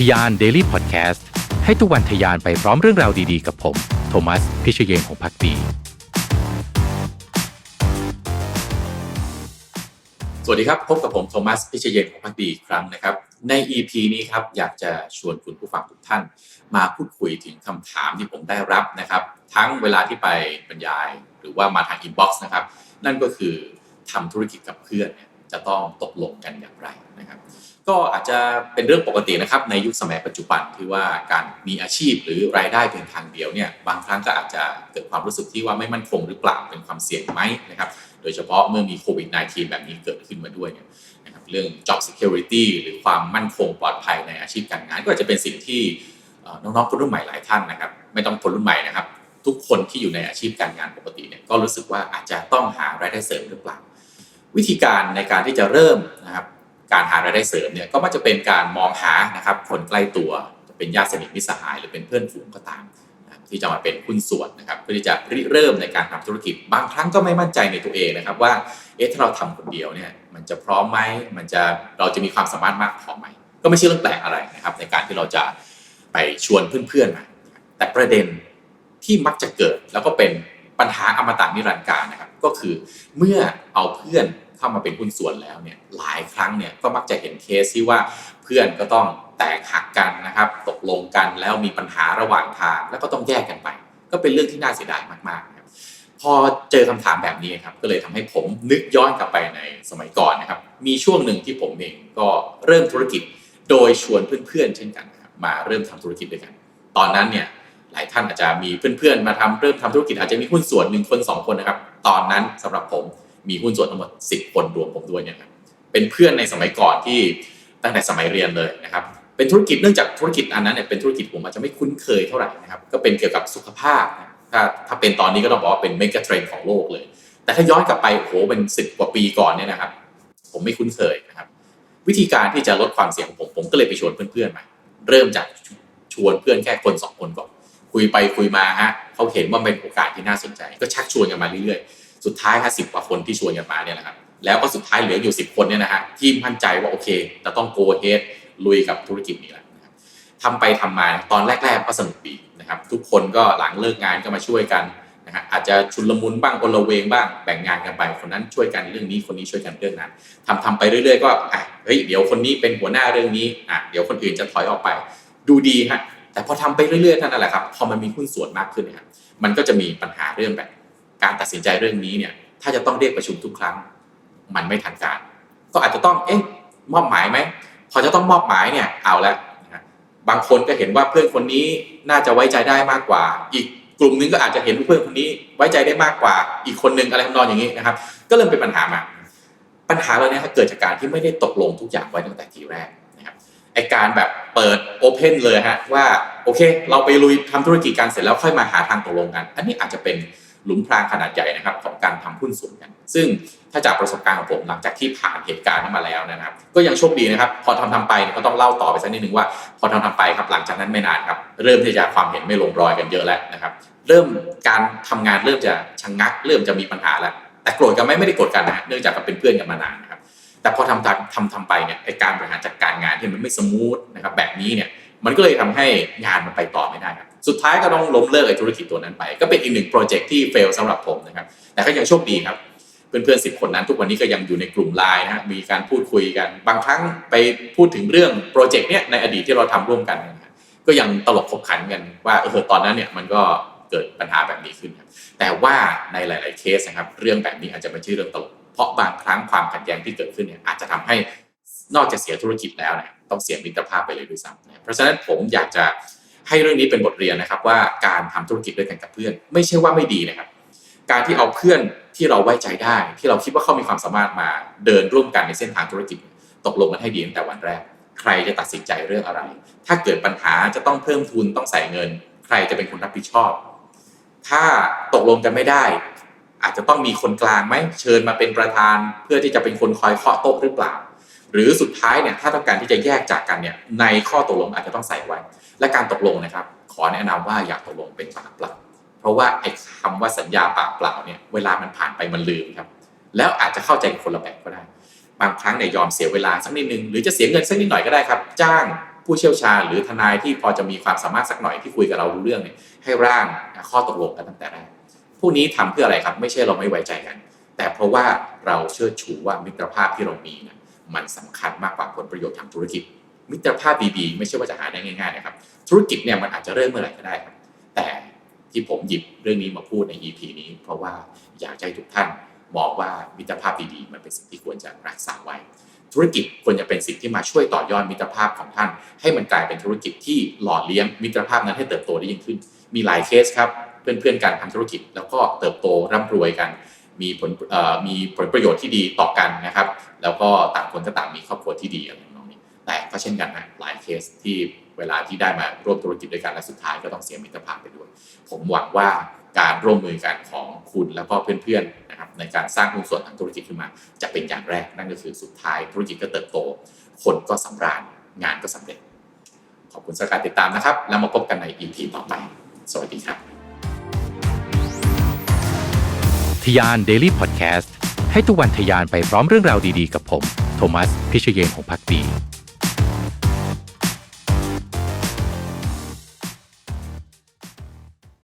ทยาน Daily Podcast ให้ทุกวันทยานไปพร้อมเรื่องราวดีๆ กับผม โทมัส พิเชยนของพักดี สวัสดีครับ พบกับผมโทมัส พิเชยนของพักดีอีกครั้งนะครับ ใน EP นี้ครับ อยากจะชวนคุณผู้ฟังทุกท่าน มาพูดคุยถึงคำถามที่ผมได้รับนะครับ ทั้งเวลาที่ไปบรรยาย หรือว่ามาทางอินบ็อกซ์นะครับ นั่นก็คือทำธุรกิจกับเพื่อนเนี่ย จะต้องตกลงกันอย่างไรนะครับ ก็อาจจะเป็นเรื่องปกตินะครับ ในยุคสมัยปัจจุบันที่ว่าการมีอาชีพหรือรายได้เพียงทางเดียวเนี่ยบางครั้งก็อาจจะเกิดความรู้สึกที่ว่าไม่มั่นคงหรือเปล่าเป็นความเสี่ยงไหมนะครับโดยเฉพาะเมื่อมีโควิด -19 แบบนี้เกิดขึ้นมาด้วยเนี่ยนะครับเรื่อง job security หรือความมั่นคงปลอดภัยในอาชีพการงาน ก็อาจจะเป็นสิ่งที่น้องๆคนรุ่นใหม่หลายท่านนะครับ ไม่ต้องคนรุ่นใหม่นะครับ ทุกคนที่อยู่ในอาชีพการงานปกติเนี่ยก็รู้สึกว่าอาจจะต้องหารายได้เสริมหรือเปล่า วิธีการในการที่จะเริ่มนะครับการหารายได้เสริมเนี่ยก็มักจะเป็นการมองหานะครับคนใกล้ตัวจะเป็นญาติสนิทมิตรสหาย หรือเป็นเพื่อนฝูงก็ตามที่จะมาเป็นหุ้นส่วนนะครับเพื่อที่จะริเริ่มในการทำธุรกิจ บางครั้งก็ไม่มั่นใจในตัวเองนะครับว่าเอ๊ะถ้าเราทำคนเดียวเนี่ยมันจะพร้อมไหมมันจะเราจะมีความสามารถมากพอไหมก็ไม่ใช่เรื่องแปลกอะไรนะครับ ในการที่เราจะไปชวนเพื่อนๆมาแต่ประเด็นที่มักจะเกิดแล้วก็เป็นปัญหาอมตะนิรันดร์การนะครับ ก็คือเมื่อเอาเพื่อนเข้ามาเป็นหุ้นส่วนแล้วเนี่ยหลายครั้งเนี่ยก็มักจะเห็นเคสที่ว่าเพื่อนก็ต้องแตกหักกันนะครับ ตกลงกันแล้วมีปัญหาระหว่างทาง แล้วก็ต้องแยกกันไป ก็เป็นเรื่องที่น่าเสียดายมากๆนะครับพอเจอคำถามแบบนี้ครับก็เลยทำให้ผมนึกย้อนกลับไปในสมัยก่อนนะครับ มีช่วงหนึ่งที่ผมเองก็เริ่มธุรกิจ โดยชวนเพื่อนๆเช่นกันมาเริ่มทำธุรกิจด้วยกัน ตอนนั้นเนี่ยายท่านอาจจะมีเพื่อนๆ มาทำเริ่มทำธุรกิจอาจจะมีหุ้นส่วนหนึ่งคนสองคนนะครับ ตอนนั้นสำหรับผมมีหุ้นส่วนทั้งหมด 10 คนรวมผมด้วยเนี่ยครับเป็นเพื่อนในสมัยก่อนที่ตั้งแต่สมัยเรียนเลยนะครับ เป็นธุรกิจเนื่องจากธุรกิจอันนั้นเนี่ยเป็นธุรกิจผมอาจจะไม่คุ้นเคยเท่าไหร่นะครับก็เป็นเกี่ยวกับสุขภาพถ้าถ้าเป็นตอนนี้ก็ต้องบอกว่าเป็นเมกะเทรนด์ของโลกเลย แต่ถ้าย้อนกลับไปโอ้โหเป็นสิบกว่าปีก่อนเนี่ยนะครับ ผมไม่คุ้นเคยนะครับ วิธีการที่จะลดความเสี่ยงของผมผมก็เลยไปชวนเพื่อนๆมาเริ่มจากชวนเพื่อนแค่คนสองคนก่อน คุยไปคุยมาฮะเขาเห็นว่าเป็นโอกาสที่น่าสนใจ ก็ชักชวนกันมาเรื่อยๆ สุดท้ายฮะสิบกว่าคนที่ชวนกันมาเนี่ยนะครับแล้วก็สุดท้ายเหลืออยู่สิบคนเนี่ยนะฮะที่มั่นใจว่าโอเคจะต้อง go ahead ลุยกับธุรกิจนี้แหละนะครับทำไปทำมาตอนแรก ๆ ก็สนุกดีนะครับ ทุกคนก็หลังเลิกงานก็มาช่วยกันนะฮะอาจจะชุนลมุนบ้างอลเวงบ้างแบ่งงานกันไปคนนั้นช่วยกันเรื่องนี้คนนี้ช่วยกันเรื่องนั้นทำทำไปเรื่อย ๆ ก็อะเฮ้ยเดี๋ยวคนนี้เป็นหัวหน้าเรื่องนี้อะเดี๋ยวคนอื่นจะถอยออกไป ดูดีฮะ แต่พอทำไปเรื่อยๆท่านั้นแหละครับพอมันมีหุ้นส่วนมากขึ้นเนยครับมันก็จะมีปัญหาเรื่องแบบ การตัดสินใจเรื่องนี้เนี่ย ถ้าจะต้องเรียกประชุมทุกครั้ง มันไม่ทันการ ก็อาจจะต้องเอ๊ะมอบหมายไหมพอจะต้องมอบหมายเนี่ยเอาละนะฮะบางคนก็เห็นว่าเพื่อนคนนี้น่าจะไว้ใจได้มากกว่า อีกกลุ่มนึงก็อาจจะเห็นว่าเพื่อนคนนี้ไว้ใจได้มากกว่า อีกคนนึงอะไรทำนองอย่างนี้นะครับ ก็เริ่มเป็นปัญหามาปัญหาเราเนี่ยเกิดจากการที่ไม่ได้ตกลงทุกอย่างไว้ตั้งแต่ทีแรก ไอการแบบเปิดโอเพนเลยฮะว่าโอเค เราไปลุยทำธุรกิจกันเสร็จแล้วค่อยมาหาทางตกลงกัน อันนี้อาจจะเป็นหลุมพรางขนาดใหญ่นะครับของการทำหุ้นส่วนกัน ซึ่งถ้าจากประสบการณ์ของผมหลังจากที่ผ่านเหตุการณ์นั้นมาแล้วนะครับ ก็ยังโชคดีนะครับ พอทำทำไปก็ต้องเล่าต่อไปสักนิดนึงว่า พอทำทำไปครับหลังจากนั้นไม่นานครับ เริ่มที่จะความเห็นไม่ลงรอยกันเยอะแล้วนะครับ เริ่มการทำงานเริ่มจะชะงงัก เริ่มจะมีปัญหาแล้ว แต่โกรธกันไหมไม่ได้โกรธกันนะเนื่องจากเป็นเพื่อนกันมานานนะ แต่พอทำทำทำทำไปเนี่ยไอการบริหารจัดการงานที่มันไม่สมูทนะครับแบบนี้เนี่ยมันก็เลยทำให้งานมันไปต่อไม่ได้ครับสุดท้ายก็ต้องล้มเลิกไอธุรกิจตัวนั้นไป ก็เป็นอีกหนึ่งโปรเจกต์ที่เฟลสำหรับผมนะครับแต่ก็ยังโชคดีครับเพื่อนๆสิบคนนั้นทุกวันนี้ก็ยังอยู่ในกลุ่มไลน์นะฮะมีการพูดคุยกัน บางครั้งไปพูดถึงเรื่องโปรเจกต์เนี้ยในอดีตที่เราทำร่วมกันนะก็ยังตลกขบขันกันว่าเออตอนนั้นเนี่ยมันก็เกิดปัญหาแบบนี้ขึ้นครับแต่ว่าในหลาย ๆเคสนะครับ เรื่องแบบนี้อาจจะไม่ใช่เรื่องตลก ราะบางครั้งความขัดแย้งที่เกิดขึ้นเนี่ยอาจจะทำให้นอกจากเสียธุรกิจแล้วเนี่ยต้องเสียมิตรภาพไปเลยด้วยซ้ำนะเพราะฉะนั้นผมอยากจะให้เรื่องนี้เป็นบทเรียนนะครับว่าการทำธุรกิจด้วยกันกับเพื่อน ไม่ใช่ว่าไม่ดีนะครับ การที่เอาเพื่อนที่เราไว้ใจได้ ที่เราคิดว่าเขามีความสามารถมาเดินร่วมกันในเส้นทางธุรกิจ ตกลงกันให้ดีตั้งแต่วันแรก ใครจะตัดสินใจเรื่องอะไร ถ้าเกิดปัญหาจะต้องเพิ่มทุนต้องใส่เงิน ใครจะเป็นคนรับผิดชอบ ถ้าตกลงกันไม่ได้ อาจจะต้องมีคนกลางไหมเชิญมาเป็นประธาน เพื่อที่จะเป็นคนคอยเคาะโต๊ะหรือเปล่า หรือสุดท้ายเนี่ยถ้าต้องการที่จะแยกจากกันเนี่ยในข้อตกลงอาจจะต้องใส่ไว้ และการตกลงนะครับ ขอแนะนำว่าอย่าตกลงเป็นปากเปล่าเพราะว่าไอ้คำว่าสัญญาปากเปล่าเนี่ยเวลามันผ่านไปมันลืมครับ แล้วอาจจะเข้าใจคนละแบบก็ได้ บางครั้งเนี่ยยอมเสียเวลาสักนิดนึงหรือจะเสียเงินสักนิดหน่อยก็ได้ครับ จ้างผผู้ผู้เชี่ยวชาญหรือทนายที่พอจะมีความสามารถสักหน่อยที่คุยกับเรารู้เรื่องเนี่ยให้ร่างข้อตกลงกันตั้งแต่แรก ผู้นี้ทำเพื่ออะไรครับ ไม่ใช่เราไม่ไว้ใจกัน แต่เพราะว่าเราเชื่อชูว่ามิตรภาพที่เรามีเนี่ยมันสำคัญมากกว่าผลประโยชน์ทางธุรกิจ มิตรภาพดีๆไม่ใช่ว่าจะหาได้ง่ายๆนะครับ ธุรกิจเนี่ยมันอาจจะเริ่มเมื่อไหร่ก็ได้ครับ แต่ที่ผมหยิบเรื่องนี้มาพูดใน EP นี้ เพราะว่าอยากให้ทุกท่านมองว่ามิตรภาพดีๆมันเป็นสิ่งที่ควรจะรักษาไว้ ธุรกิจควรจะเป็นสิ่งที่มาช่วยต่อยอดมิตรภาพของท่าน ให้มันกลายเป็นธุรกิจที่หล่อเลี้ยงมิตรภาพนั้นให้เติบโตได้ยิ่งขึ้น มีหลายเคสครับ เพื่อนๆกันทำธุรกิจ แล้วก็เติบโตร่ำรวยกัน มีผลมีผลประโยชน์ที่ดีต่อกันนะครับ แล้วก็ต่างคนก็ต่างมีครอบครัวที่ดีอะไรแบบนี้แต่ก็เช่นกันนะหลายเคสที่เวลาที่ได้มาร่วมธุรกิจด้วยกันและสุดท้ายก็ต้องเสียมิตรภาพไปด้วย ผมหวังว่าการร่วมมือกันของคุณแล้วก็เพื่อนๆนะครับในการสร้างหุ้นส่วนทางธุรกิจขึ้นมา จะเป็นอย่างแรกนั่นก็คือสุดท้ายธุรกิจก็เติบโต คนก็สำราญงานก็สำเร็จ ขอบคุณสำหรับการติดตามนะครับ แล้วมาพบกันใน EP ต่อไป สวัสดีครับ ทยาน Daily Podcast ให้ทุกวันทยานไปพร้อมเรื่องราวดีๆ กับผม โทมัส พิเชยนของพักดี